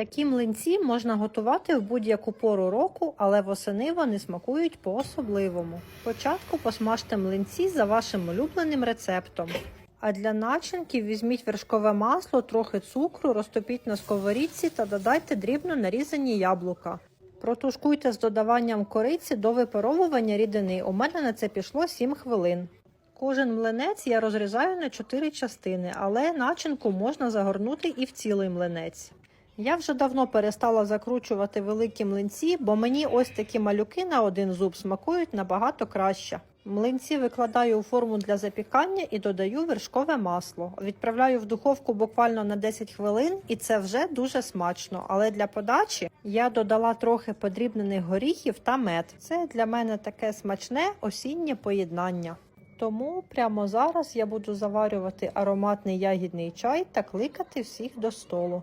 Такі млинці можна готувати в будь-яку пору року, але восени вони смакують по-особливому. Спочатку посмажте млинці за вашим улюбленим рецептом. А для начинки візьміть вершкове масло, трохи цукру, розтопіть на сковорідці та додайте дрібно нарізані яблука. Протушкуйте з додаванням кориці до випаровування рідини. У мене на це пішло 7 хвилин. Кожен млинець я розрізаю на 4 частини, але начинку можна загорнути і в цілий млинець. Я вже давно перестала закручувати великі млинці, бо мені ось такі малюки на один зуб смакують набагато краще. Млинці викладаю у форму для запікання і додаю вершкове масло. Відправляю в духовку буквально на 10 хвилин, і це вже дуже смачно. Але для подачі я додала трохи подрібнених горіхів та мед. Це для мене таке смачне осіннє поєднання. Тому прямо зараз я буду заварювати ароматний ягідний чай та кликати всіх до столу.